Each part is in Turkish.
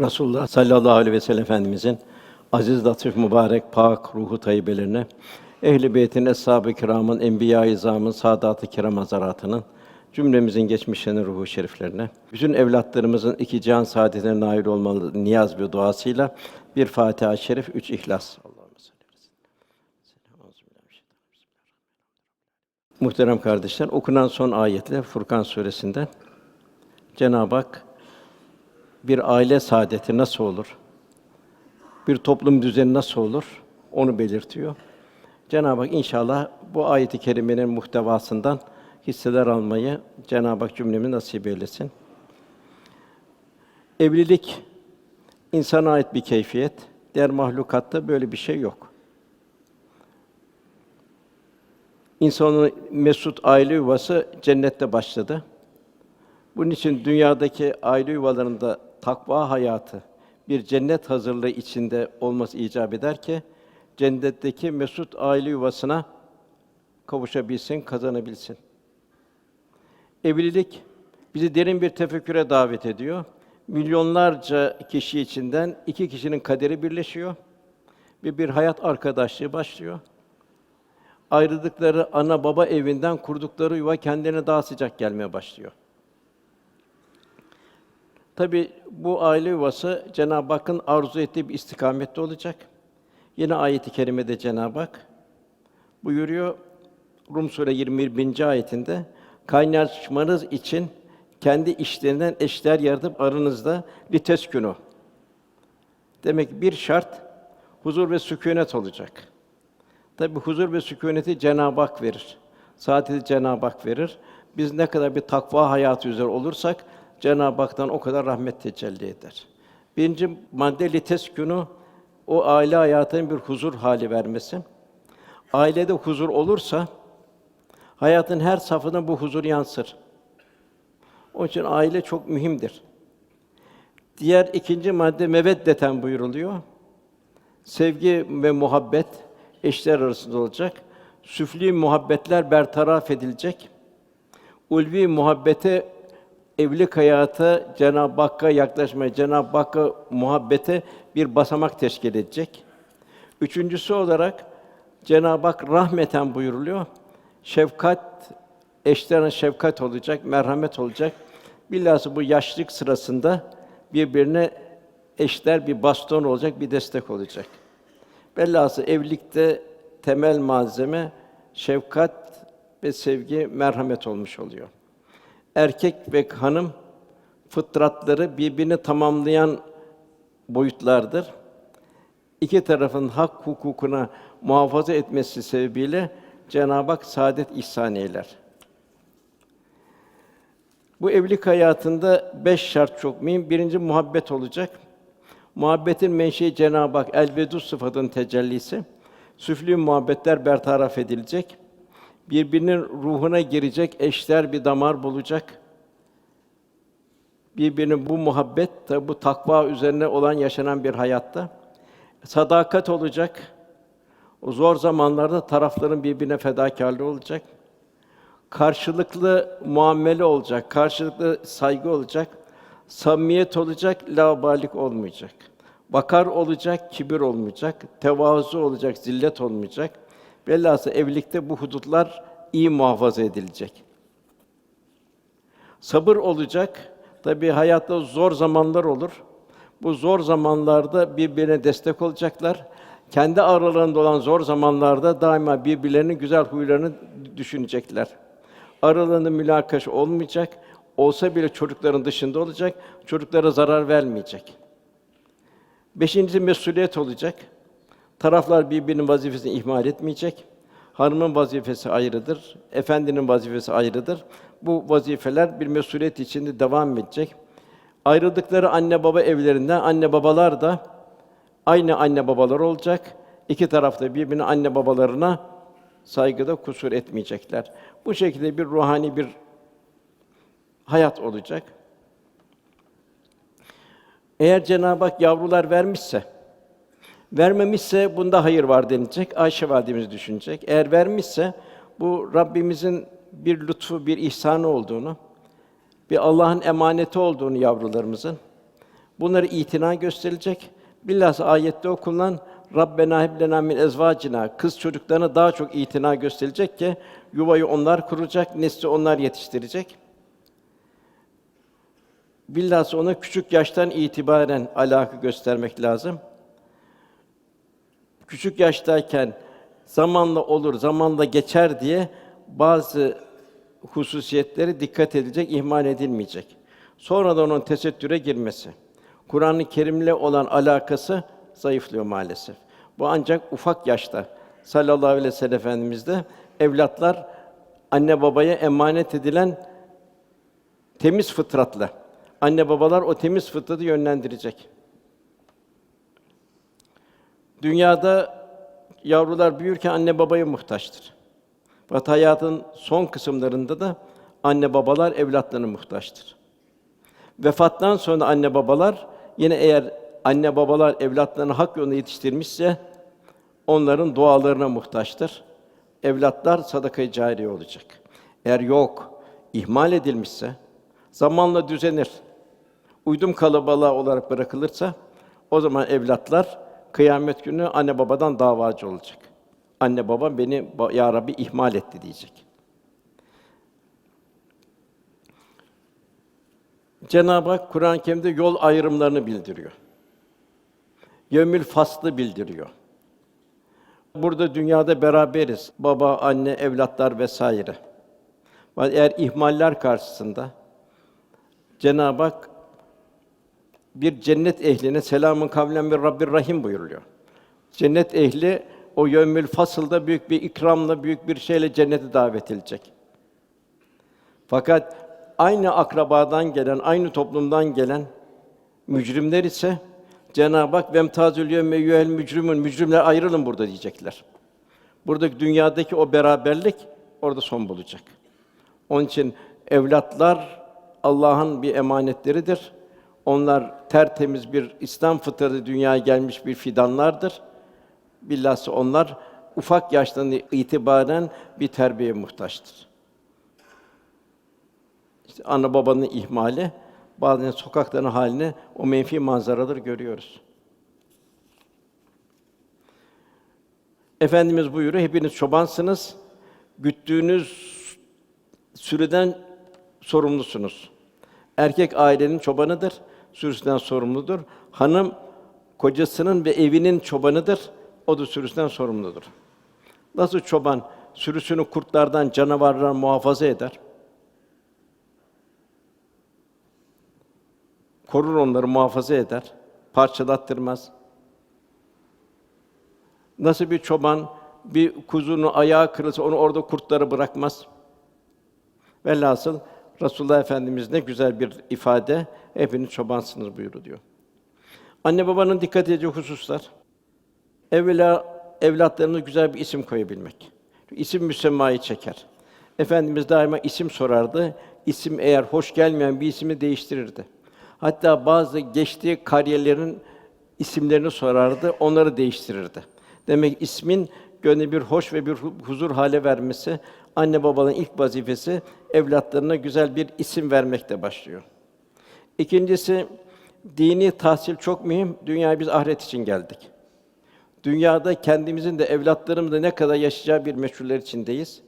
Resulullah sallallahu aleyhi ve sellem Efendimizin aziz, latif, mübarek, pak ruhu tayyibelerine, ehl-i beytin, eshab-ı kiramın, enbiya-i izamın, saadat-ı kiram hazaratının, cümlemizin geçmişlerinin ruhu şeriflerine, bütün evlatlarımızın iki cihan saadetine nail olmalı niyaz ve duasıyla bir Fatiha-i Şerif, üç İhlas. Muhterem kardeşler, okunan son ayetle Furkan suresinde Cenab-ı Hak bir aile saadeti nasıl olur? Bir toplum düzeni nasıl olur? Onu belirtiyor. Cenab-ı Hak inşallah bu ayeti kerimenin muhtevasından hisseler almayı Cenab-ı Hak cümlemi nasip eylesin. Evlilik insana ait bir keyfiyet. Diğer mahlukatta böyle bir şey yok. İnsanın mesut aile yuvası cennette başladı. Bunun için dünyadaki aile yuvalarında takva hayatı bir cennet hazırlığı içinde olması icap eder ki cennetteki mesut aile yuvasına kavuşabilsin, kazanabilsin. Evlilik bizi derin bir tefekküre davet ediyor. Milyonlarca kişi içinden iki kişinin kaderi birleşiyor ve bir hayat arkadaşlığı başlıyor. Ayrıldıkları ana baba evinden kurdukları yuva kendilerine daha sıcak gelmeye başlıyor. Tabi bu aile yuvası Cenab-ı Hakk'ın arzu ettiği bir istikamette olacak. Yine ayet-i kerimede Cenab-ı Hak buyuruyor Rum Sure 21. ayetinde kaynaşmanız için kendi işlerinden eşler yaratıp aranızda liteskünü. Demek bir şart huzur ve sükûnet olacak. Tabi huzur ve sükûneti Cenab-ı Hak verir. Saadeti Cenab-ı Hak verir. Biz ne kadar bir takva hayatı üzere olursak Cenab-ı Hak'tan o kadar rahmet tecelli eder. Birinci madde liteskünü o aile hayatının bir huzur hali vermesi. Ailede huzur olursa hayatın her safhada bu huzur yansır. Onun için aile çok mühimdir. Diğer ikinci madde meveddeten buyuruluyor. Sevgi ve muhabbet eşler arasında olacak. Süfli muhabbetler bertaraf edilecek. Ulvi muhabbete evlilik hayata Cenab-ı Hakk'a yaklaşmaya, Cenab-ı Hakk'a muhabbete bir basamak teşkil edecek. Üçüncüsü olarak Cenab-ı Hak rahmeten buyuruluyor. Şefkat, eşlerine şefkat olacak, merhamet olacak. Bilhassa bu yaşlılık sırasında birbirine eşler bir baston olacak, bir destek olacak. Bellası evlilikte temel malzeme şefkat ve sevgi, merhamet olmuş oluyor. Erkek ve hanım fıtratları birbirini tamamlayan boyutlardır. İki tarafın hak hukukuna muhafaza etmesi sebebiyle Cenab-ı Hak saadet ihsan eyler. Bu evlilik hayatında beş şart çok mühim. Birinci muhabbet olacak. Muhabbetin menşei Cenab-ı Hak el-vedud sıfatının tecellisi. Süflü muhabbetler bertaraf edilecek. Birbirinin ruhuna girecek eşler bir damar bulacak. Birbirinin bu muhabbet tabi bu takva üzerine olan yaşanan bir hayatta sadakat olacak. O zor zamanlarda tarafların birbirine fedakarlığı olacak. Karşılıklı muamele olacak, karşılıklı saygı olacak, samimiyet olacak, laubalik olmayacak. Bakar olacak, kibir olmayacak, tevazu olacak, zillet olmayacak. Velhâsıl evlilikte bu hudutlar iyi muhafaza edilecek. Sabır olacak. Tabii hayatta zor zamanlar olur. Bu zor zamanlarda birbirine destek olacaklar. Kendi aralarında olan zor zamanlarda daima birbirlerinin güzel huylarını düşünecekler. Aralarında mülakaş olmayacak. Olsa bile çocukların dışında olacak. Çocuklara zarar vermeyecek. Beşincisi mesuliyet olacak. Taraflar birbirinin vazifesini ihmal etmeyecek. Hanımın vazifesi ayrıdır, efendinin vazifesi ayrıdır. Bu vazifeler bir mesuliyet içinde devam edecek. Ayrıldıkları anne baba evlerinden anne babalar da aynı anne babalar olacak. İki tarafta birbirine anne babalarına saygıda kusur etmeyecekler. Bu şekilde bir ruhani bir hayat olacak. Eğer Cenab-ı Hak yavrular vermişse, vermemişse bunda hayır var denilecek. Ayşe validemiz düşünecek. Eğer vermişse bu Rabbimizin bir lütfu, bir ihsanı olduğunu, bir Allah'ın emaneti olduğunu yavrularımızın Bunları itina gösterilecek. Bilhassa ayette okunan Rabbena heb lena min ezvacina kız çocuklarına daha çok itina gösterilecek ki yuvayı onlar kuracak, nesli onlar yetiştirecek. Bilhassa ona küçük yaştan itibaren alaka göstermek lazım. Küçük yaştayken zamanla olur, zamanla geçer diye bazı hususiyetleri dikkat edilecek, ihmal edilmeyecek. Sonradan onun tesettüre girmesi. Kur'an-ı Kerim'le olan alakası zayıflıyor maalesef. Bu ancak ufak yaşta sallallahu aleyhi ve sellem efendimizde evlatlar anne babaya emanet edilen temiz fıtratla anne babalar o temiz fıtratı yönlendirecek. Dünyada yavrular büyürken anne babaya muhtaçtır. Fakat hayatın son kısımlarında da anne babalar evlatlarına muhtaçtır. Vefattan sonra anne babalar yine eğer anne babalar evlatlarını hak yolunda yetiştirmişse onların dualarına muhtaçtır. Evlatlar sadaka-i cariye olacak. Eğer yok, ihmal edilmişse zamanla düzenir. Uydum kalabalığa olarak bırakılırsa o zaman evlatlar kıyamet günü anne babadan davacı olacak. Anne baba beni ya Rabbi ihmal etti diyecek. Cenab-ı Hak Kur'an-ı Kerim'de yol ayrımlarını bildiriyor. Yevmül faslı bildiriyor. Burada dünyada beraberiz. Baba, anne, evlatlar vesaire. Eğer ihmaller karşısında Cenab-ı Hak bir cennet ehline selamun kavlen bir Rabbir Rahim buyuruluyor. Cennet ehli o yevmül fasılda büyük bir ikramla, büyük bir şeyle cennete davet edilecek. Fakat aynı akrabadan gelen, aynı toplumdan gelen mücrimler ise Cenab-ı Hak vemtazül yevme yuhel mücrimun mücrimler ayrılın burada diyecekler. Buradaki dünyadaki o beraberlik orada son bulacak. Onun için evlatlar Allah'ın bir emanetleridir. Onlar tertemiz bir İslam fıtratı dünyaya gelmiş bir fidanlardır. Bilhassa onlar ufak yaştan itibaren bir terbiye muhtaçtır. İşte ana babanın ihmali, bazen sokakların halini, o menfi manzaraları görüyoruz. Efendimiz buyuruyor, hepiniz çobansınız, güttüğünüz sürüden sorumlusunuz. Erkek ailenin çobanıdır, sürüsünden sorumludur. Hanım kocasının ve evinin çobanıdır, o da sürüsünden sorumludur. Nasıl çoban sürüsünü kurtlardan, canavarlardan muhafaza eder? Korur onları, muhafaza eder, parçalattırmaz. Nasıl bir çoban bir kuzunun ayağı kırılsa onu orada kurtları bırakmaz. Velhasıl Resulullah Efendimiz ne güzel bir ifade, hepiniz çobansınız buyuruyor. Anne babanın dikkat edeceği hususlar. Evvela evlatlarına güzel bir isim koyabilmek. İsim müsemmayı çeker. Efendimiz daima isim sorardı. İsim eğer hoş gelmeyen bir ismi değiştirirdi. Hatta bazı geçtiği kariyerlerin isimlerini sorardı, onları değiştirirdi. Demek ismin gönlü bir hoş ve bir hu- huzur hale vermesi, anne babanın ilk vazifesi evlatlarına güzel bir isim vermekte başlıyor. İkincisi dini tahsil çok mühim. Dünyaya biz ahiret için geldik. Dünyada kendimizin de evlatlarımızın da ne kadar yaşayacağı bir meşhuller içindeyiz.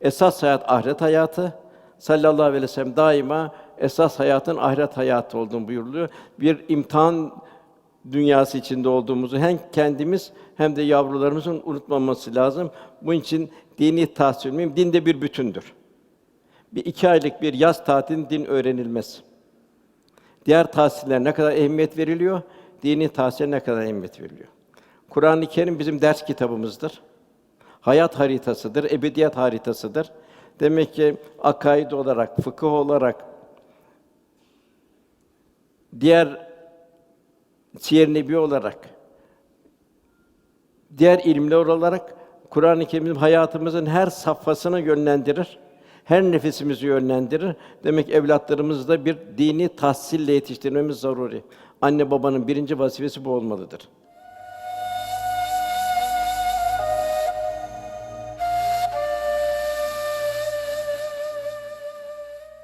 Esas hayat ahiret hayatı. Sallallahu aleyhi ve sellem daima esas hayatın ahiret hayatı olduğunu buyuruluyor. Bir imtihan dünyası içinde olduğumuzu hem kendimiz hem de yavrularımızın unutmaması lazım. Bunun için dini tahsil mühim. Din de bir bütündür. Bir iki aylık bir yaz tatilin din öğrenilmez. Diğer tahsiller ne kadar ehemmiyet veriliyor, dini tahsile ne kadar ehemmiyet veriliyor. Kur'an-ı Kerim bizim ders kitabımızdır. Hayat haritasıdır, ebediyet haritasıdır. Demek ki akaid olarak, fıkıh olarak diğer siyer nebi olarak diğer ilimler olarak Kur'an-ı Kerim hayatımızın her safhasını yönlendirir. Her nefesimizi yönlendirir. Demek evlatlarımızı da bir dini tahsille yetiştirmemiz zaruri. Anne babanın birinci vazifesi bu olmalıdır.